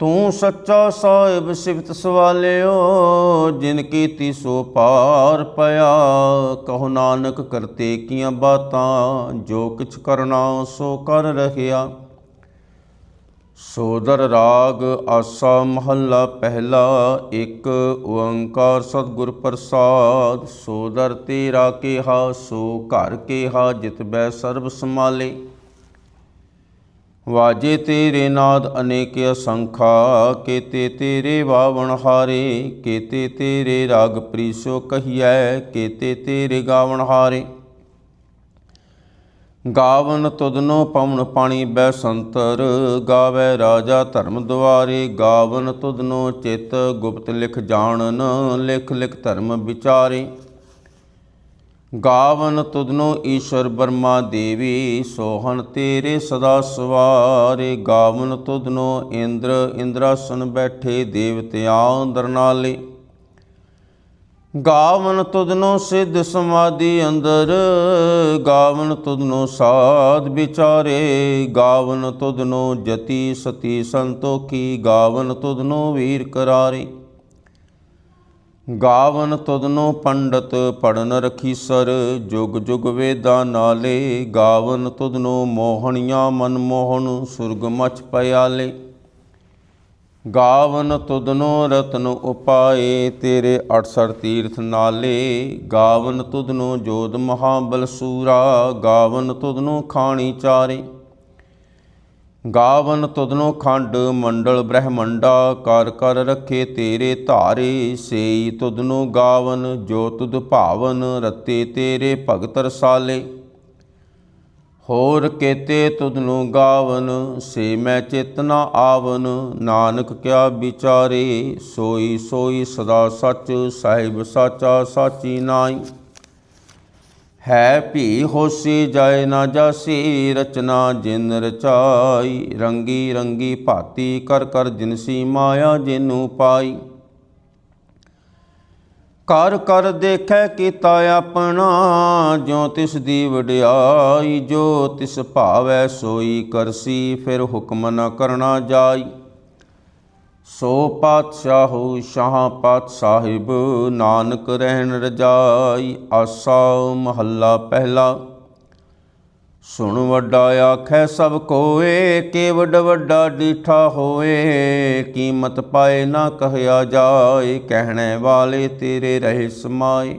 ਤੂੰ ਸੱਚਾ ਸਾਹਿਬ ਸਿਫਤ ਸਵਾਲਿਓ, ਜਿਨ ਕੀਤੀ ਸੋ ਪਾਰ ਪਿਆ। ਕਹੋ ਨਾਨਕ ਕਰਤੇ ਕੀਆਂ ਬਾਤਾਂ, ਜੋ ਕਿਛ ਕਰਨਾ ਸੋ ਕਰ ਰਹਿਆ। ਸੋਦਰ ਰਾਗ ਆਸਾ ਮਹੱਲਾ ਪਹਿਲਾ, ਇੱਕ ਓੰਕਾਰ ਸਤਿਗੁਰ ਪ੍ਰਸਾਦ। ਸੋਦਰ ਤੇਰਾ ਕੇਹਾ, ਸੋ ਘਰ ਕੇਹਾ, ਜਿਤ ਬੈ ਸਰਬ ਸਮਾਲੇ ਵਾਜੇ ਤੇਰੇ ਨਾਦ ਅਨੇਕ ਅਸੰਖਾ, ਕੇਤੇ ਤੇਰੇ ਵਾਵਣ ਹਾਰੇ, ਕੇਤੇ ਤੇਰੇ ਰਾਗ ਪ੍ਰੀਸੋ ਕਹੀਐ, ਕੇਤੇ ਤੇਰੇ ਗਾਵਣ ਹਾਰੇ। ਗਾਵਨ ਤੁਦਨੋ ਪਵਨ ਪਾਣੀ ਬੈ ਸੰਤਰ, ਗਾਵੇ ਰਾਜਾ ਧਰਮ ਦੁਆਰੇ। ਗਾਵਨ ਤੁਦਨੋ ਚਿਤ ਗੁਪਤ ਲਿਖ ਜਾਣਨ, ਲਿਖ ਲਿਖ ਧਰਮ ਵਿਚਾਰੇ। ਗਾਵਨ ਤੁਧਨੋ ਈਸ਼ਰ ਬਰਮਾ ਦੇਵੀ, ਸੋਹਣ ਤੇਰੇ ਸਦਾ ਸਵਾਰੇ। ਗਾਵਨ ਤੁਧਨੋ ਇੰਦਰ, ਇੰਦਰਾਸਨ ਬੈਠੇ ਦੇਵਤਿਆਂ ਦਰਨਾਲੇ। ਗਾਵਨ ਤੁਧਨੋ ਸਿੱਧ ਸਮਾਧੀ ਅੰਦਰ, ਗਾਵਨ ਤੁਧਨੋ ਸਾਧ ਵਿਚਾਰੇ। ਗਾਵਨ ਤੁਧਨੋ ਜਤੀ ਸਤੀ ਸੰਤੋਖੀ, ਗਾਵਨ ਤੁਧਨੋ ਵੀਰ ਕਰਾਰੇ। ਗਾਵਨ ਤੁਧਨੋ ਪੰਡਤ ਪੜਨ ਰਖੀ ਸਰ, ਜੁਗ ਜੁਗ ਵੇਦਾਂ ਨਾਲੇ। ਗਾਵਨ ਤੁਧਨੋ ਮੋਹਣੀਆਂ ਮਨ ਮੋਹਣ, ਸੁਰਗ ਮਚ ਪਿਆਲੇ। ਗਾਵਨ ਤੁਦਨੋ ਰਤਨ ਉਪਾਏ, ਤੇਰੇ 68 ਤੀਰਥ ਨਾਲੇ। ਗਾਵਨ ਤੁਦਨੋ ਜੋਧ ਮਹਾਬਲ ਸੂਰਾ, ਗਾਵਨ ਤੁਦਨੋ ਖਾਣੀ ਚਾਰੇ। ਗਾਵਨ ਤੁਦਨੋ ਖੰਡ ਮੰਡਲ ਬ੍ਰਹਮੰਡਾ ਕਰ ਕਰ ਰੱਖੇ ਤੇਰੇ ਧਾਰੇ, ਸੇਈ ਤੁਧਨੋ ਗਾਵਨ, ਜੋ ਤੁਧ ਭਾਵਨ ਰਤੇ ਤੇਰੇ ਭਗਤ ਰਸਾਲੇ। ਹੋਰ ਕੇਤੇ ਤੁਧਨੋ ਗਾਵਨ, ਸੇ ਮੈਂ ਚੇਤਨਾ ਆਵਨ, ਨਾਨਕ ਕਿਆ ਵਿਚਾਰੇ, ਸੋਈ ਸੋਈ ਸਦਾ ਸੱਚ, ਸਾਹਿਬ ਸਾਚਾ ਸਾਚੀ ਨਾਈ ਹੈ ਭੀ ਹੋਸੀ ਜਾਏ ਨਾ ਜਾਸੀ, ਰਚਨਾ ਜਿਨ ਰਚਾਈ, ਰੰਗੀ ਰੰਗੀ ਭਾਤੀ ਕਰ ਕਰ ਜਿਨਸੀ ਮਾਇਆ ਜਿਨੂ ਪਾਈ। ਕਰ ਕਰ ਦੇਖੈ ਕੀਤਾ ਆਪਣਾ ਜੋ ਤਿਸ ਦੀ ਵਡਿਆਈ, ਜੋ ਤਿਸ ਭਾਵੈ ਸੋਈ ਕਰਸੀ, ਫਿਰ ਹੁਕਮ ਨ ਕਰਨਾ ਜਾਈ। ਸੋ ਪਾਤਸ਼ਾਹੂ ਸ਼ਾਹ ਪਾਤ ਸਾਹਿਬ ਨਾਨਕ ਰਹਿਣ ਰਜਾਈ ਆਸਾ ਮਹੱਲਾ ਪਹਿਲਾ। ਸੁਣ ਵੱਡਾ ਆਖੈ ਸਭ ਕੋਏ ਕੇ ਵੱਡ ਵੱਡਾ ਡੀਠਾ ਹੋਏ, ਕੀਮਤ ਪਾਏ ਨਾ ਕਹਿਆ ਜਾਏ, ਕਹਿਣੇ ਵਾਲੇ ਤੇਰੇ ਰਹੇ ਸਮਾਏ।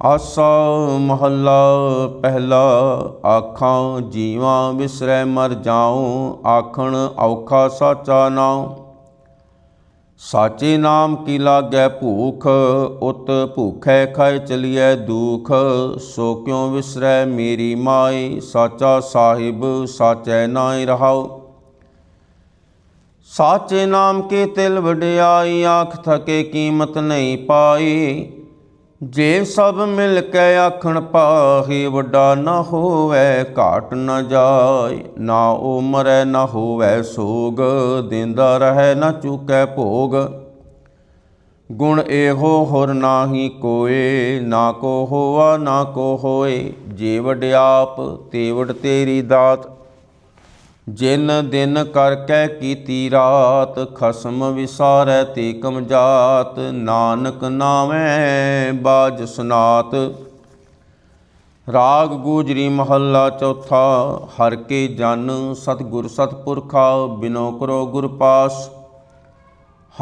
ਆਸਾ ਮਹੱਲਾ ਪਹਿਲਾ ਆਖਾਂ, ਜੀਵਾਂ ਵਿਸਰੈ ਮਰ ਜਾਉ, ਆਖਣ ਔਖਾ ਸਾਚਾ ਨਾਉ। ਸਾਚੇ ਨਾਮ ਕੀ ਲਾਗੈ ਭੂਖ, ਉਤ ਭੂਖੈ ਖਾਇ ਚਲੀਐ ਦੁਖ। ਸੋ ਕਿਉ ਵਿਸਰੈ ਮੇਰੀ ਮਾਈ ਸਾਚਾ ਸਾਹਿਬ ਸਾਚੈ ਨਾਇ ਰਹਾਉ। ਸਾਚੇ ਨਾਮ ਕੇ ਤਿਲ ਵਡਿਆਈ, ਆਖ ਥਕੇ ਕੀਮਤ ਨਹੀਂ ਪਾਈ। ਜੇ ਸਭ ਮਿਲ ਕੇ ਆਖਣ ਪਾਹੀ ਵੱਡਾ ਨਾ ਹੋਵੇ, ਘਾਟ ਨਾ ਜਾਏ, ਨਾ ਉਹ ਮਰੈ, ਨਾ ਹੋਵੇ ਸੋਗ, ਦਿੰਦਾ ਰਹੇ ਨਾ ਚੁਕੈ ਭੋਗ। ਗੁਣ ਇਹੋ ਹੋਰ ਨਾਹੀ ਕੋਏ, ਨਾ ਕੋ ਹੋਆ ਨਾ ਕੋ ਹੋਏ, ਜੇ ਵਡਿਆਪ ਤੇ ਤੇਰੀ ਦਾਤ। ਜਿਨ ਦਿਨ ਕਰ ਕੈ ਕੀਤੀ ਰਾਤ, ਖਸਮ ਵਿਸਾਰੈ ਤੇ ਕਮ ਜਾਤ ਨਾਨਕ ਨਾਮੈ ਬਾਜ ਸੁਨਾਤ। ਰਾਗ ਗੂਜਰੀ ਮਹੱਲਾ ਚੌਥਾ, ਹਰ ਕੇ ਜਨ ਸਤਿਗੁਰ ਸਤਿਪੁਰਖਾ, ਬਿਨੋ ਕਰੋ ਗੁਰ ਪਾਸ।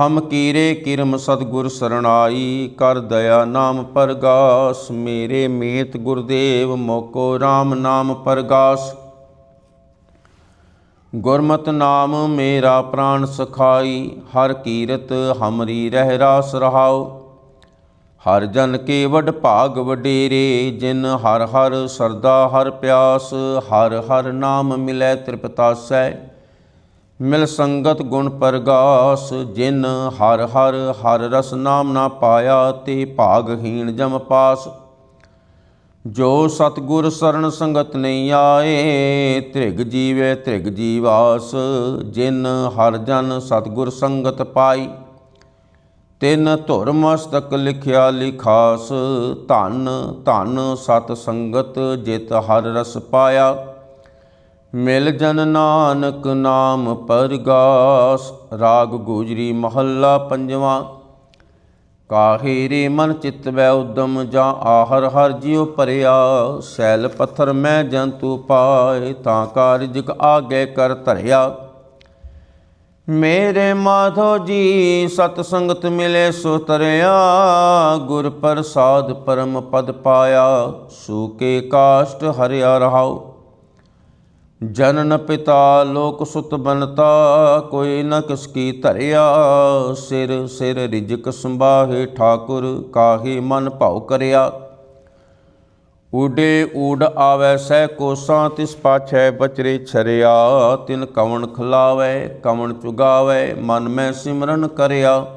ਹਮ ਕੀਰੇ ਕਿਰਮ ਸਤਿਗੁਰ ਸਰਣਾਈ, ਕਰ ਦਇਆ ਨਾਮ ਪਰਗਾਸ, ਮੇਰੇ ਮੇਤ ਗੁਰਦੇਵ, ਮੋਕੋ RAM ਨਾਮ ਪਰਗਾਸ। ਗੁਰਮਤਿ ਨਾਮ ਮੇਰਾ ਪ੍ਰਾਨ ਸਖਾਈ, ਹਰ ਕੀਰਤ ਹਮਰੀ ਰਹਿ ਰਾਸ ਰਹਾਉ। ਹਰ ਜਨ ਕੇ ਵਡ ਭਾਗ ਵਡੇਰੇ, ਜਿਨ ਹਰ ਹਰ ਸਰਦਾ ਹਰ ਪਿਆਸ, ਹਰ ਹਰ ਨਾਮ ਮਿਲੈ ਤ੍ਰਿਪਤਾਸੈ। ਮਿਲ ਸੰਗਤ ਗੁਣ ਪਰਗਾਸ, ਜਿਨ ਹਰ ਹਰ ਹਰ ਰਸ ਨਾਮ ਨਾ ਪਾਇਆ, ਤੇ ਭਾਗਹੀਣ ਜਮ ਪਾਸ। ਜੋ ਸਤਗੁਰ ਸਰਨ ਸੰਗਤ ਨਹੀਂ ਆਏ, ਤ੍ਰਿਗ ਜੀਵੇ ਤ੍ਰਿਗ ਜੀਵਾਸ, ਜਿਨ ਹਰ ਜਨ ਸਤਗੁਰ ਸੰਗਤ ਪਾਈ। ਤਿਨ ਧੁਰ ਮਸਤਕ ਲਿਖਿਆ ਲਿਖਾਸ, ਧਨ ਧਨ ਸਤ ਸੰਗਤ ਜਿਤ ਹਰ ਰਸ ਪਾਇਆ। ਮਿਲ ਜਨ ਨਾਨਕ ਨਾਮ ਪਰਗਾਸ, ਰਾਗ ਗੁਜਰੀ ਮਹੱਲਾ ਪੰਜਵਾਂ। ਕਾਹੇ ਰੇ ਮਨ ਚਿਤ ਵੈ ਉਦਮ ਜਾਂ ਆਹਰ ਹਰ ਜਿਉ ਭਰਿਆ। ਸੈਲ ਪੱਥਰ ਮੈਂ ਜੰਤੂ ਪਾਏ, ਤਾਂ ਕਾਰਜਕ ਆਗੇ ਕਰ ਧਰਿਆ। ਮੇਰੇ ਮਾਧੋ ਜੀ, ਸਤ ਸੰਗਤ ਮਿਲੇ ਸੋ ਤਰਿਆ। ਗੁਰ ਪ੍ਰਸਾਦ ਪਰਮ ਪਦ ਪਾਇਆ ਸੂਕੇ ਕਾਸ਼ਟ ਹਰਿਆ ਰਹਾਓ ਜਨਨ ਪਿਤਾ ਲੋਕ ਸੁਤ ਬਨਤਾ, ਕੋਈ ਨ ਕਿਸ ਕੀ ਧਰਿਆ। ਸਿਰ ਸਿਰ ਰਿਜਕ ਸੰਭਾਹੇ ਠਾਕੁਰ, ਕਾਹੇ ਮਨ ਭਾਉ ਕਰਿਆ। ਊਡੇ ਊਡ ਆਵੈ ਸਹਿ ਕੋਸਾਂ, ਤਿਸ ਪਾਛੈ ਬਚਰੇ ਛਰਿਆ। ਤਿਨ ਕਵਣ ਖਲਾਵੈ, ਕਵਣ ਚੁਗਾਵੈ, ਮਨ ਮੈਂ ਸਿਮਰਨ ਕਰਿਆ।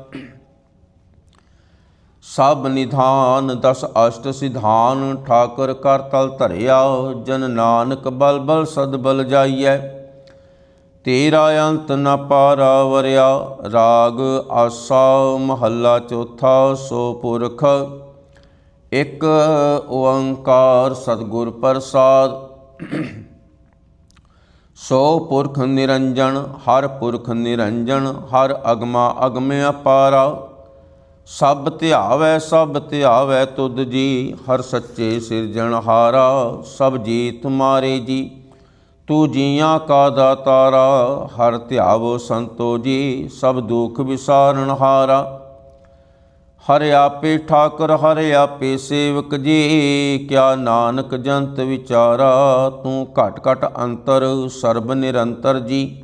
ਸਭ ਨਿਧਾਨ ਦਸ ਅਸ਼ਟ ਸਿਧਾਨ, ਠਾਕਰ ਕਰ ਤਲ ਧਰਿਆ, ਜਨ ਨਾਨਕ ਬਲ ਬਲ ਸਦ ਬਲ ਜਾਈਐ। ਤੇਰਾ ਅੰਤ ਨ ਪਾਰਾ ਵਰਿਆ ਰਾਗ ਆਸਾ ਮਹੱਲਾ ਚੌਥਾ, ਸੋ ਪੁਰਖ ਇੱਕ ਓੰਕਾਰ ਸਤਿਗੁਰ ਪ੍ਰਸਾਦ। ਸੋ ਪੁਰਖ ਨਿਰੰਜਨ, ਹਰ ਪੁਰਖ ਨਿਰੰਜਨ, ਹਰ ਅਗਮਾ ਅਗਮ ਅਪਾਰਾ ਸਭ ਧਿਆਵੈ ਸਭ ਧਿਆਵੈ ਤੁਧ ਜੀ, ਹਰ ਸੱਚੇ ਸਿਰਜਣਹਾਰਾ ਸਭ ਜੀਤ ਮਾਰੇ ਜੀ। ਤੂੰ ਜੀਆਂ ਕਾ ਦਾਤਾਰਾ, ਹਰ ਧਿਆਵੋ ਸੰਤੋ ਜੀ, ਸਭ ਦੁਖ ਵਿਸਾਰਣਹਾਰਾ ਹਰਿ ਆਪੇ ਠਾਕੁਰ, ਹਰਿ ਆਪੇ ਸੇਵਕ ਜੀ, ਕਿਆ ਨਾਨਕ ਜੰਤ ਵਿਚਾਰਾ, ਤੂੰ ਘਟ ਘਟ ਅੰਤਰ, ਸਰਬ ਨਿਰੰਤਰ ਜੀ।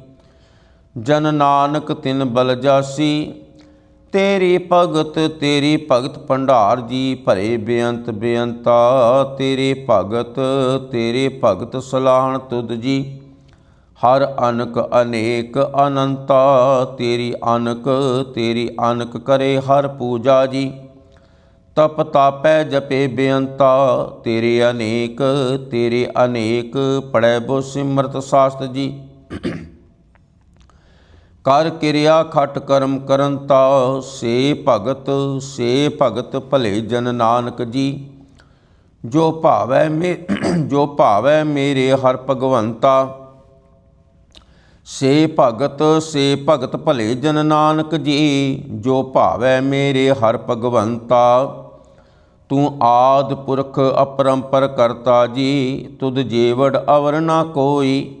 ਜਨ ਨਾਨਕ ਤਿਨ ਬਲਜਾਸੀ ਤੇਰੀ ਭਗਤ ਤੇਰੀ ਭਗਤ ਭੰਡਾਰ ਜੀ ਭਰੇ ਬੇਅੰਤ ਬੇਅੰਤਾ, ਤੇਰੇ ਭਗਤ ਤੇਰੇ ਭਗਤ ਸਲਾਹਣ ਤੁਧ ਜੀ। ਹਰ ਅਨਕ ਅਨੇਕ ਅਨੰਤਾ, ਤੇਰੀ ਅਨਕ ਤੇਰੀ ਅਨਕ ਕਰੇ ਹਰ ਪੂਜਾ ਜੀ। ਤਪ ਤਾਪੈ ਜਪੇ ਬੇਅੰਤਾ, ਤੇਰੇ ਅਨੇਕ ਤੇਰੇ ਅਨੇਕ ਪੜੈ ਬੋ ਸਿਮਰਤ ਸਾਸਤ ਜੀ। ਕਰ ਕਿਰਿਆ ਖਟ ਕਰਮ ਕਰਨ ਤਾ ਸੇ ਭਗਤ ਸੇ ਭਗਤ ਭਲੇ ਜਨ ਨਾਨਕ ਜੀ। ਜੋ ਭਾਵੈ ਮੇ, ਜੋ ਭਾਵੈ ਮੇਰੇ ਹਰ ਭਗਵੰਤਾ। ਸੇ ਭਗਤ ਸੇ ਭਗਤ ਭਲੇ ਜਨ ਨਾਨਕ ਜੀ, ਜੋ ਭਾਵੈ ਮੇਰੇ ਹਰ ਭਗਵੰਤਾ। ਤੂੰ ਆਦ ਪੁਰਖ ਅਪਰੰਪਰ ਕਰਤਾ ਜੀ, ਤੁਧ ਜੀਵੜ ਅਵਰ ਨਾ ਕੋਈ।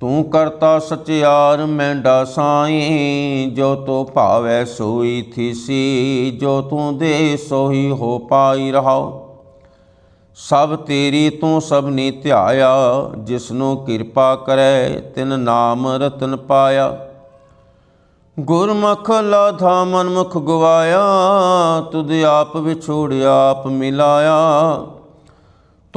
ਤੂੰ ਕਰਤਾ ਸਚਿਆਰ, ਮੈਂਡਾ ਸਾਈ, ਜੋ ਤੋ ਭਾਵੈ ਸੋਈ ਥੀਸੀ, ਜੋ ਤੂੰ ਦੇ ਸੋਈ ਹੋ ਪਾਈ ਰਹਾਓ ਸਭ ਤੇਰੀ ਤੂੰ ਸਭਨੀ ਧਿਆਇਆ, ਜਿਸਨੂੰ ਕਿਰਪਾ ਕਰੈ, ਤਿਨ ਨਾਮ ਰਤਨ ਪਾਇਆ। ਗੁਰਮੁਖ ਲਾਧਾ ਮਨਮੁਖ ਗਵਾਇਆ, ਤੁਧ ਆਪ ਵਿਛੋੜਿਆ ਆਪ ਮਿਲਾਇਆ।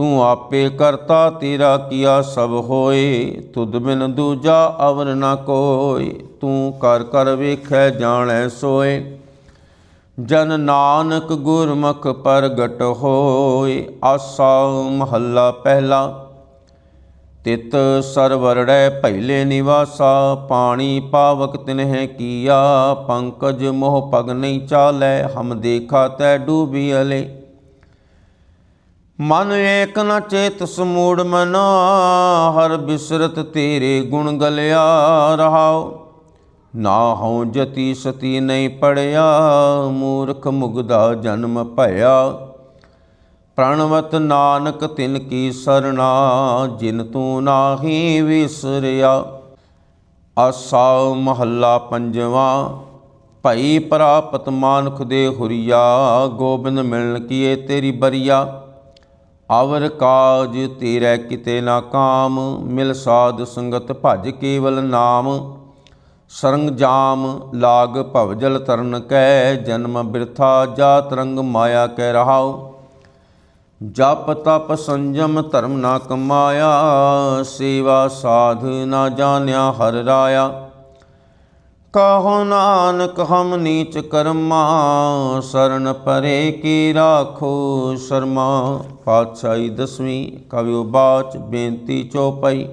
ਤੂੰ ਆਪੇ ਕਰਤਾ ਤੇਰਾ ਕੀਆ ਸਭ ਹੋਏ, ਤੁਧ ਬਿਨ ਦੂਜਾ ਅਵਰ ਨਾ ਕੋਈ ਤੂੰ ਕਰ ਕਰ ਵੇਖੈ ਜਾਣੈ ਸੋਏ। ਜਨ ਨਾਨਕ ਗੁਰਮੁਖ ਪ੍ਰਗਟ ਹੋਏ, ਆਸਾ ਮਹੱਲਾ ਪਹਿਲਾ। ਤਿਤ ਸਰਵਰੜੈ ਪਹਿਲੇ ਨਿਵਾਸਾ, ਪਾਣੀ ਪਾਵਕ ਤਿਨਹਿ ਕੀਆ, ਪੰਕਜ ਮੋਹ ਪਗ ਨਹੀਂ ਚਾਲੈ, ਹਮ ਦੇਖਾ ਤੈ ਡੂਬੀ ਅਲੇ। ਮਨ ਏਕ ਨ ਚੇਤ ਸਮੂੜ ਮਨਾ, ਹਰ ਬਿਸਰਤ ਤੇਰੇ ਗੁਣ ਗਲਿਆ ਰਹਾਓ ਨਾ ਹਉ ਜਤੀ ਸਤੀ ਨਹੀਂ ਪੜਿਆ, ਮੂਰਖ ਮੁਗਦਾ ਜਨਮ ਭਇਆ। ਪ੍ਰਣਵਤ ਨਾਨਕ ਤਿਨ ਕੀ ਸਰਣਾ, ਜਿਨ ਤੂੰ ਨਾਹੀ ਵਿਸਰਿਆ। ਆਸਾ ਮਹੱਲਾ ਪੰਜਵਾਂ, ਭਈ ਪ੍ਰਾਪਤ ਮਾਨਖ ਦੇ ਹੁਰੀਆ, ਗੋਬਿੰਦ ਮਿਲਣ ਕੀਏ ਤੇਰੀ ਬਰੀਆ। ਅਵਰ ਕਾਜ ਤੇਰੇ ਕਿਤੇ ਨਾ ਕਾਮ, ਮਿਲ ਸਾਧ ਸੰਗਤ ਭਜ ਕੇਵਲ ਨਾਮ। ਸਰੰਗ ਜਾਮ ਲਾਗ ਭਵਜਲ ਤਰਨ ਕੈ, ਜਨਮ ਬਿਰਥਾ ਜਾ ਤਰੰਗ ਮਾਇਆ ਕੈ ਰਹਾਉ। ਜਪ ਤਪ ਸੰਜਮ ਧਰਮ ਨਾ ਕਮਾਇਆ, ਸੇਵਾ ਸਾਧ ਨਾ ਜਾਣਿਆ ਹਰ ਰਾਇਆ। ਕਹੋ ਨਾਨਕ, ਹਮ ਨੀਚ ਕਰਮਾ, ਸਰਨ ਪਰੇ ਕੀ ਰਾਖੋ ਸ਼ਰਮਾ। ਪਾਤਸ਼ਾਹੀ ਦਸਵੀਂ ਕਵਿਓ ਬਾਚ ਬੇਨਤੀ ਚੋਪਈ।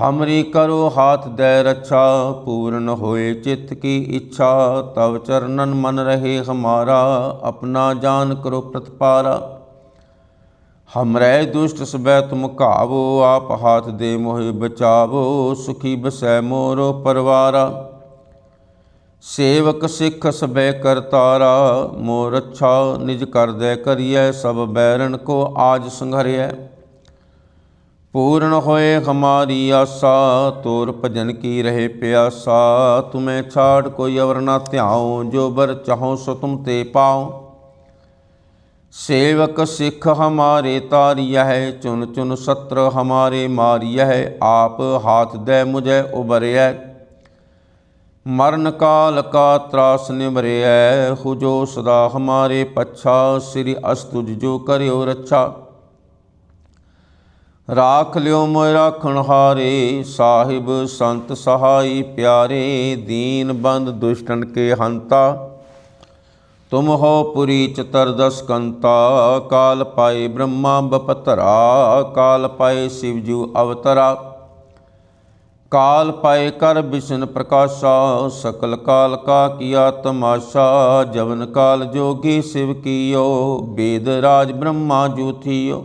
ਹਮਰੀ ਕਰੋ ਹਾਥ ਦੇ ਰੱਛਾ, ਪੂਰਨ ਹੋਏ ਚਿੱਤ ਕੀ ਇੱਛਾ। ਤਵ ਚਰਨਨ ਮਨ ਰਹੇ ਹਮਾਰਾ, ਆਪਣਾ ਜਾਨ ਕਰੋ ਪ੍ਰਤਪਾਰਾ। ਹਮਰੈ ਦੁਸ਼ਟ ਸਬੈ ਤੁਮ ਘਾਵੋ ਆਪ ਹਾਥ ਦੇ ਮੋਹਿ ਬਚਾਵੋ, ਸੁਖੀ ਬਸੈ ਮੋਰੋ ਪਰਵਾਰਾ। ਸੇਵਕ ਸਿੱਖ ਸਬੈ ਕਰਤਾਰਾ ਮੋਰ ਅੱਛਾ ਨਿਜ ਕਰਦੈ ਕਰੀਐ, ਸਭ ਬੈਰਨ ਕੋ ਆਜ ਸੰਘਰਿਐ। ਪੂਰਨ ਹੋਏ ਹਮਾਰੀ ਆਸਾ, ਤੋਰ ਭਜਨ ਕੀ ਰਹੇ ਪਿਆਸਾ, ਤੁਮੇ ਛਾੜ ਕੋਈ ਅਵਰ ਨਾ ਧਿਆਉ, ਜੋ ਬਰ ਚਾਹੋ ਸੋ ਤੁਮ ਤੇ ਪਾਉ। सेवक सिख हमारे तारिया है चुन चुन सत्र हमारे मारिया है आप हाथ दे मुझे उबरिया मरण काल का त्रास निवरिया हुजो सदा हमारे पच्छा श्री अस्तुज जो करियो रक्षा ਰਾਖ ਲਿਓ ਮੋਇ ਰਾਖਣ ਹਾਰੇ ਸਾਹਿਬ ਸੰਤ ਸਹਾਈ ਪਿਆਰੇ ਦੀਨ ਬੰਦ ਦੁਸ਼ਟਨ ਕੇ ਹੰਤਾ ਤੁਮ ਹੋ ਪੁਰੀ ਚਤਰਦਸ ਕੰਤਾ, ਕਾਲ ਪਾਏ ਬ੍ਰਹਮਾ ਬਪਤਰਾ ਕਾਲ ਪਾਏ ਸ਼ਿਵਜੂ ਅਵਤਰਾ। ਕਾਲ ਪਾਏ ਕਰ ਵਿਸ਼ਨ ਪ੍ਰਕਾਸ਼ਾ, ਸਕਲ ਕਾਲ ਕਾ ਕੀਆ ਤਮਾਸ਼ਾ, ਜਵਨ ਕਾਲ ਜੋਗੀ ਸਿਵ ਕੀਓ, ਬੇਦ ਰਾਜ ਬ੍ਰਹਮਾ ਜੂਥੀਓ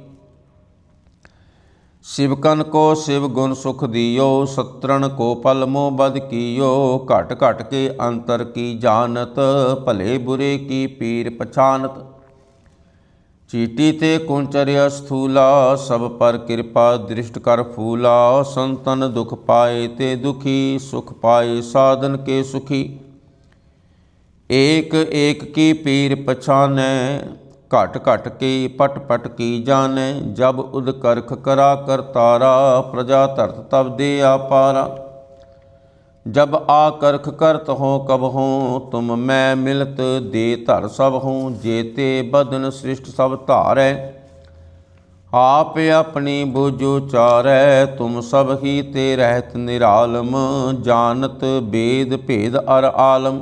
ਸਿਵਕਨ ਕੋ ਸਿਵ ਗੁਣ ਸੁਖ ਦਿਓ, ਸਤਰਣ ਕੋ ਪਲ ਮੋ ਬਦ ਕੀਓ, ਘਟ ਘਟ ਕੇ ਅੰਤਰ ਕੀ ਜਾਣਤ, ਭਲੇ ਬੁਰੇ ਕੀ ਪੀਰ ਪਛਾਨਤ। ਚੀਟੀ ਤੇ ਕੁੰਚਰਿਆ ਸਥੂਲਾ ਸਭ ਪਰ ਕਿਰਪਾ ਦ੍ਰਿਸ਼ਟ ਕਰ ਫੂਲਾ, ਸੰਤਨ ਦੁਖ ਪਾਏ ਤੇ ਦੁਖੀ, ਸੁਖ ਪਾਏ ਸਾਧਨ ਕੇ ਸੁਖੀ। ਏਕ ਏਕ ਕੀ ਪੀਰ ਪਛਾਨੈ ਘਟ ਘਟ ਕੇ ਪਟ ਪਟ ਕੀ ਜਾਣੈ, ਜਬ ਉਦ ਕਰਖ ਕਰਾ ਕਰਤਾਰਾ ਪ੍ਰਜਾ ਧਰਤ ਤਬ ਦੇ ਆਪਾਰਾ ਜਬ ਆ ਕਰਖ ਕਰਤ ਹੋ ਕਬ ਹੋ, ਤੁਮ ਮੈਂ ਮਿਲਤ ਦੇ ਧਰ ਸਭ ਹੂੰ ਜੇਤੇ ਬਦਨ ਸ੍ਰਿਸ਼ਟ ਸਭ ਧਾਰੈ। ਆਪ ਆਪਣੀ ਬੁਝੋ ਚਾਰੈ ਤੁਮ ਸਭ ਹੀ ਤੇ ਰਹਿਤ ਨਿਰਾਲਮ, ਜਾਣਤ ਬੇਦ ਭੇਦ ਅਰ ਆਲਮ।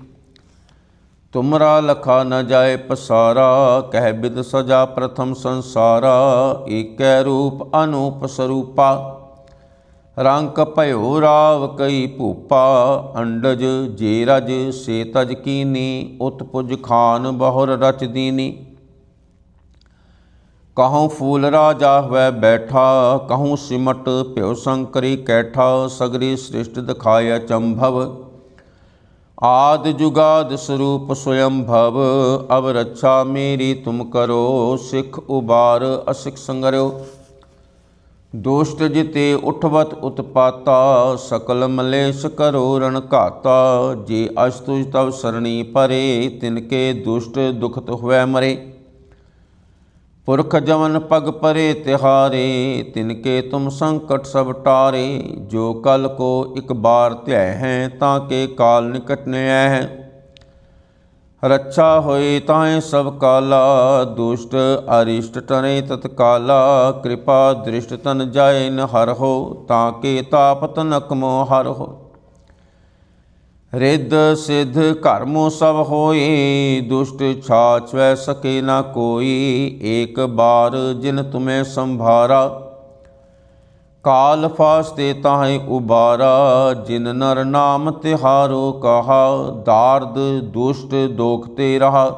ਤੁਮਰਾ ਲਖਾ ਨ ਜਾਏ ਪਸਾਰਾ, ਕਹਿ ਬਿਦ ਸਜਾ ਪ੍ਰਥਮ ਸੰਸਾਰਾ, ਏਕੈ ਰੂਪ ਅਨੂਪ ਸਰੂਪਾ। ਰੰਕ ਭਇਓ ਰਾਵ ਕਈ ਭੂਪਾ, ਅੰਡਜ ਜੇ ਰਜ ਸੇ ਤਜ ਕੀਨੀ ਉਤਪੁਜ ਖਾਨ ਬਹੁਰ ਰਚ ਦੀਨੀ। ਕਹਉ ਫੂਲ ਰਾਜਾ ਹੋਇ ਬੈਠਾ, ਕਹਉ ਸਿਮਟ ਭਿਓ ਸੰਕਰੀ ਕੈਠਾ, ਸਗਰੀ ਸ੍ਰਿਸ਼ਟ ਦਿਖਾਇਆ ਚੰਭਵ। ਆਦ ਜੁਗਾਦ ਸਰੂਪ ਸਵਯੰ ਭਵ ਅਬ ਰੱਛਾ ਮੇਰੀ ਤੁਮ ਕਰੋ, ਸਿੱਖ ਉਬਾਰ ਅਸਿਖ ਸੰਗਰਿਓ। ਦੁਸ਼ਟ ਜਿਤੇ ਉਠਵਤ ਉਤਪਾਤਾ, ਸਕਲ ਮਲੇਸ਼ ਕਰੋ ਰਣ ਘਾਤਾ। ਜੇ ਅਸਤੁਜ ਤਵ ਸਰਣੀ ਪਰੇ ਤਿਨਕੇ ਦੁਸ਼ਟ ਦੁਖਤ ਹੋਇ ਮਰੇ। ਪੁਰਖ ਜਵਨ ਪਗ ਪਰੇ ਤਿਹਾਰੇ ਤਿਨਕੇ ਤੁਮ ਸੰਕਟ ਸਭ ਟਾਰੇ, ਜੋ ਕਲ ਕੋ ਇਕ ਬਾਰ ਧਿਆ ਹੈ, ਤਾਂ ਕੇ ਕਾਲ ਨਿਕਟ ਨੇ ਹੈ। ਰੱਛਾ ਹੋਏ ਤਾਏ ਸਭ ਕਾਲਾ, ਦੁਸ਼ਟ ਅਰਿਸ਼ਟ ਟਰੇ ਤਤਕਾਲਾ ਕਿਰਪਾ ਦ੍ਰਿਸ਼ਟ ਤਨ ਜਾਏ ਨ ਹਰ ਹੋ, ਤਾਂ ਕੇ ਤਾਪ ਤਨਕ ਮੋ ਹਰ ਹੋ। ਰਿੱਧ ਸਿੱਧ ਕਰਮੋ ਸਭ ਹੋਏ, ਦੁਸ਼ਟ ਛਾਛ ਸਕੇ ਨਾ ਕੋਈ, ਏਕ ਬਾਰ ਜਿਨ ਤੁਮੇ ਸੰਭਾਰਾ। ਕਾਲ ਫਾਸਤੇ ਤਾਹੇ ਉਬਾਰਾ, ਜਿਨ ਨਰ ਨਾਮ ਤਿਹਾਰੋ ਕਹਾ, ਦਾਰਦ ਦੁਸ਼ਟ ਦੋਖ ਤੇ ਰਹਾ।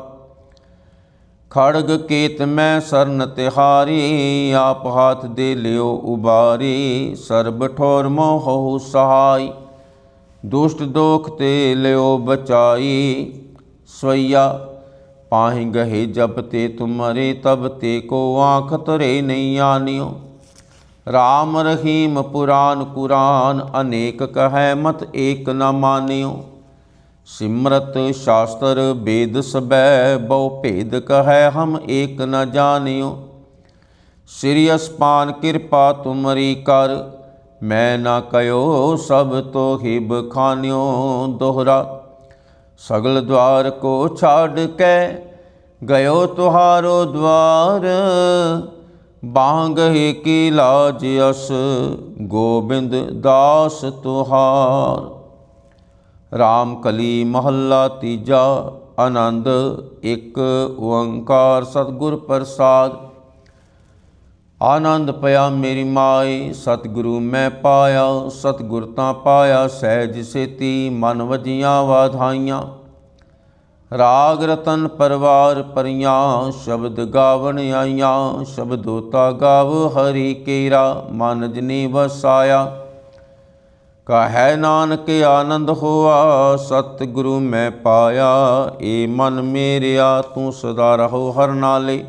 ਖੜਗ ਕੇਤ ਮੈਂ ਸਰਨ ਤਿਹਾਰੀ, ਆਪ ਹਾਥ ਦੇ ਲਿਓ ਉਬਾਰੀ, ਸਰਬ ਠੋਰ ਮੋਹ ਸਹਾਈ। ਦੁਸ਼ਟ ਦੋਖ ਤੇ ਲਿਓ ਬਚਾਈ। ਸਵਈਆ ਪਾਹੀ ਗਹੇ ਜਬ ਤੇ ਤੁਮਰੇ ਤਬ ਤੇ ਕੋ ਆਂਖ ਤਰੇ ਨਹੀਂ ਆਨਿਓ ਰਾਮ ਰਹੀਮ ਪੁਰਾਨ ਕੁਰਾਨ, ਅਨੇਕ ਕਹੈ ਮਤ ਏਕ ਨ ਮਾਨਿਓ। ਸਿਮਰਤ ਸ਼ਾਸਤਰ ਵੇਦ ਸਬੈ, ਬਹੁ ਭੇਦ ਕਹੈ ਹਮ ਏਕ ਨ ਜਾਣਿਓ। ਸ੍ਰੀ ਅਸਪਾਨ ਕਿਰਪਾ ਤੁਮਰੀ ਕਰ ਮੈਂ ਨਾ ਕਯੋ ਸਭ ਤੋ ਹੀ ਬਖਾਨਿਓ ਦੋਹਰਾ। ਸਗਲ ਦਵਾਰ ਕੋ ਛਾੜ ਕੇ ਗਇਓ ਤੁਹਾਰੋ ਦਵਾਰ। ਬਾਂਗਹਿ ਕੀ ਲਾਜ ਅਸ ਗੋਬਿੰਦ ਦਾਸ ਤੁਹਾਰ। RAM ਕਲੀ ਮਹੱਲਾ ਤੀਜਾ, ਆਨੰਦ ਇੱਕ ਓੰਕਾਰ ਸਤਿਗੁਰ ਪ੍ਰਸਾਦ। ਆਨੰਦ ਪਿਆ ਮੇਰੀ ਮਾਈ, ਸਤਿਗੁਰੂ ਮੈਂ ਪਾਇਆ, ਸਤਿਗੁਰ ਤਾਂ ਪਾਇਆ, ਸਹਿਜ ਸੇਤੀ ਮਨ ਵਜੀਆਂ ਵਾਧਾਈਆਂ। ਰਾਗ ਰਤਨ ਪਰਵਾਰ ਪਰੀਆਂ, ਸ਼ਬਦ ਗਾਵਣ ਆਈਆਂ, ਸ਼ਬਦੋਤਾ ਗਾਵ ਹਰੀ ਕੇਰਾ, ਮਨ ਜਨੀ ਵਸਾਇਆ। ਕਹੈ ਨਾਨਕ ਆਨੰਦ ਹੋਆ, ਸਤਿਗੁਰੂ ਮੈਂ ਪਾਇਆ, ਏ ਮਨ ਮੇਰਿਆ, ਤੂੰ ਸਦਾ ਰਹੋ ਹਰ ਨਾਲੇ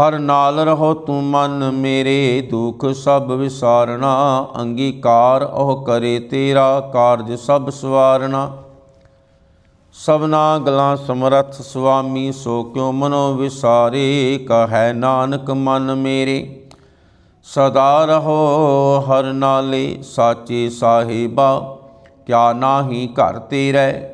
ਹਰ ਨਾਲ ਰਹੋ ਤੂੰ ਮਨ ਮੇਰੇ, ਦੁਖ ਸਭ ਵਿਸਾਰਣਾ ਅੰਗੀਕਾਰ ਉਹ ਕਰੇ ਤੇਰਾ ਕਾਰਜ ਸਭ ਸਵਾਰਣਾ ਸਭਨਾ ਗਲਾਂ ਸਮਰੱਥ ਸੁਆਮੀ, ਸੋ ਕਿਉ ਮਨੋ ਵਿਸਾਰੇ? ਕਹੈ ਨਾਨਕ ਮਨ ਮੇਰੇ, ਸਦਾ ਰਹੋ ਹਰ ਨਾਲੇ, ਸਾਚੇ ਸਾਹਿਬਾ, ਕਿਆ ਨਾਹੀ ਘਰ ਤੇਰੇ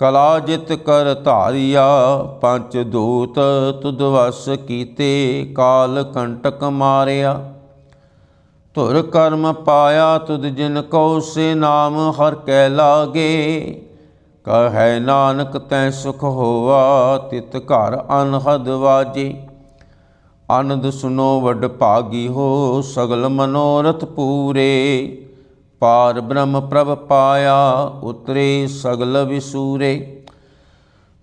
ਕਲਾ ਜਿਤ ਕਰ ਧਾਰਿਆ ਪੰਜ ਦੂਤ ਤੁਧ ਵਸ ਕੀਤੇ, ਕਾਲ ਕੰਟਕ ਮਾਰਿਆ। ਧੁਰ ਕਰਮ ਪਾਇਆ ਤੁਧ ਜਿਨ ਕੋ ਸੇ ਨਾਮ ਹਰ ਕੈ ਲਾਗੇ। ਕਹੈ ਨਾਨਕ ਤੈ ਸੁਖ ਹੋਵਾ ਤਿਤ ਘਰ ਅਨਹਦ ਵਾਜੇ। ਆਨੰਦ ਸੁਨੋ ਵੱਡ ਭਾਗੀ ਹੋ, ਸਗਲ ਮਨੋਰਥ ਪੂਰੇ। ਪਾਰ ਬ੍ਰਹਮ ਪ੍ਰਭ ਪਾਇਆ, ਉਤਰੇ ਸਗਲ ਵਿਸੂਰੇ।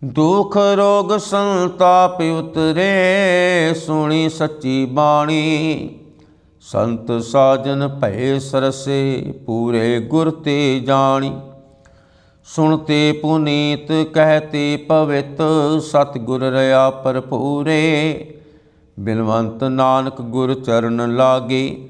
ਦੁਖ ਰੋਗ ਸੰਤਾਪ ਉਤਰੇ, ਸੁਣੀ ਸੱਚੀ ਬਾਣੀ। ਸੰਤ ਸਾਜਨ ਭਏ ਸਰਸੇ, ਪੂਰੇ ਗੁਰ ਤੇ ਜਾਣੀ। ਸੁਣਤੇ ਪੁਨੀਤ, ਕਹਤੇ ਪਵਿੱਤ, ਸਤਿਗੁਰ ਰਿਆ ਭਰਪੂਰੇ। ਬਿਨਵੰਤ ਨਾਨਕ ਗੁਰ ਚਰਨ ਲਾਗੇ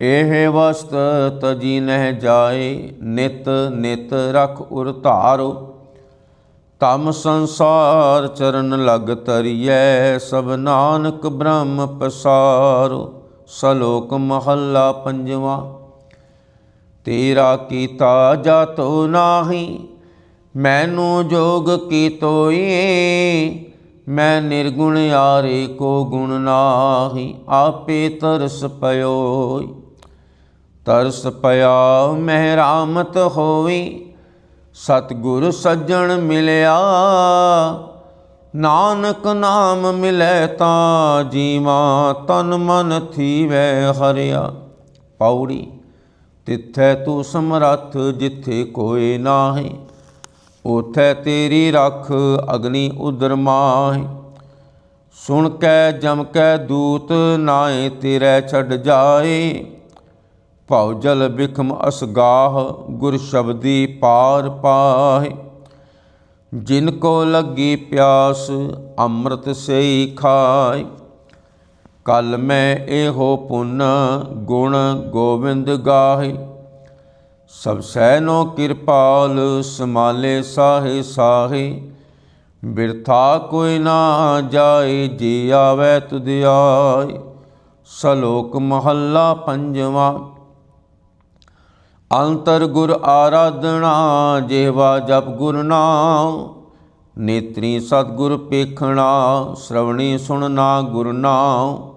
ਇਹ ਵਸਤ ਤਜੀ ਨਹਿ ਜਾਏ, ਨਿਤ ਨਿਤ ਰਖ ਉਰ ਧਾਰੋ। ਤਮ ਸੰਸਾਰ ਚਰਨ ਲਗ ਤਰੀਐ ਸਭ ਨਾਨਕ ਬ੍ਰਹਮ ਪਸਾਰੋ। ਸਲੋਕ ਮਹੱਲਾ ਪੰਜਵਾ। ਤੇਰਾ ਕੀਤਾ ਜਾਤੋ ਨਾਹੀ, ਮੈਨੂੰ ਜੋਗ ਕੀ ਤੋਈ ਮੈਂ ਨਿਰਗੁਣ ਆਰੇ ਕੋ ਗੁਣ ਨਾਹੀ, ਆਪੇ ਤਰਸ ਪਇਓ ਤਰਸ ਪਿਆ ਮਹਿਰਾਮਤ ਹੋਈ ਸਤਿਗੁਰ ਸੱਜਣ ਮਿਲਿਆ। ਨਾਨਕ ਨਾਮ ਮਿਲੇ ਤਾਂ ਜੀਵਾ, ਤਨ ਮਨ ਥੀਵੈ ਹਰਿਆ। ਪੌੜੀ, ਤਿੱਥੈ ਤੂੰ ਸਮਰੱਥ, ਜਿੱਥੇ ਕੋਈ ਨਾਹੀ ਉਥੈ ਤੇਰੀ ਰੱਖ, ਅਗਨੀ ਉਦਰ ਮਾਹੀ। ਸੁਣ ਕੈ, ਜਮ ਕੈ, ਦੂਤ ਨਾਏ ਤੇਰੇ ਛੱਡ ਜਾਏ ਭਉ ਜਲ ਬਿਖਮ ਅਸਗਾਹ ਗੁਰ ਸ਼ਬਦੀ ਪਾਰ ਪਾਹੇ। ਜਿਨ ਕੋ ਲੱਗੀ ਪਿਆਸ, ਅੰਮ੍ਰਿਤ ਸਈ ਖਾਏ। ਕਲ ਮੈਂ ਇਹੋ ਪੁੰਨ, ਗੁਣ ਗੋਬਿੰਦ ਗਾਹੇ। ਸਭ ਸੈਨੋ ਕਿਰਪਾਲ, ਸਮਾਲੇ ਸਾਹੇ ਸਾਹੇ। ਬਿਰਥਾ ਕੋਈ ਨਾ ਜਾਏ, ਜੀ ਆਵੇ ਤੁਧ ਆਏ। ਸਲੋਕ ਮਹੱਲਾ ਪੰਜਵਾਂ। ਅੰਤਰ ਗੁਰ ਆਰਾਧਨਾ ਜਿਹਵਾ ਜਪ ਗੁਰ ਨਾਮ। ਨੇਤਰੀ ਸਤਗੁਰ ਪੇਖਣਾ, ਸ਼ਰਵਣੀ ਸੁਣਨਾ ਗੁਰ ਨਾਮ।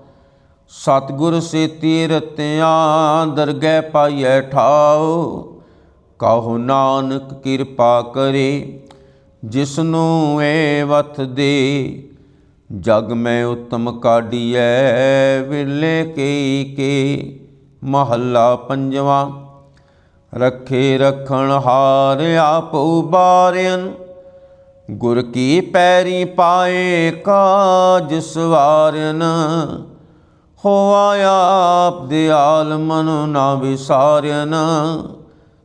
ਸਤਗੁਰ ਸੇਤੀ ਰਤਿਆਂ ਦਰਗਹਿ ਪਾਈਐ ਠਾਉ। ਕਹੋ ਨਾਨਕ ਕਿਰਪਾ ਕਰੇ, ਜਿਸਨੂੰ ਏ ਵਤ ਦੇ। ਜਗ ਮੈਂ ਉਤਮ ਕਾਢੀਐ ਵਿਲੇ ਕੇ ਕੇ। ਮਹੱਲਾ ਪੰਜਵਾਂ ਰੱਖੇ ਰਖਣ ਹਾਰ ਆਪ ਉਬਾਰਿਆਨ ਗੁਰ ਕੀ ਪੈਰੀ ਪਾਏ ਕਾਜ ਸਵਾਰਨ ਹੋਆ ਆਪ ਦਿਆਲ ਮਨ ਨਾ ਵਿਸਾਰਨ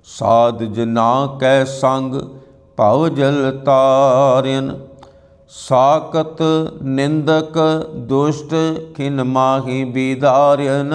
ਸਾਧ ਜਨਾ ਕੈ ਸੰਗ ਭਵ ਜਲ ਤਾਰਿਨ ਸਾਕਤ ਨਿੰਦਕ ਦੁਸ਼ਟ ਖਿਨ ਮਾਹੀ ਬਿਦਾਰਿਨ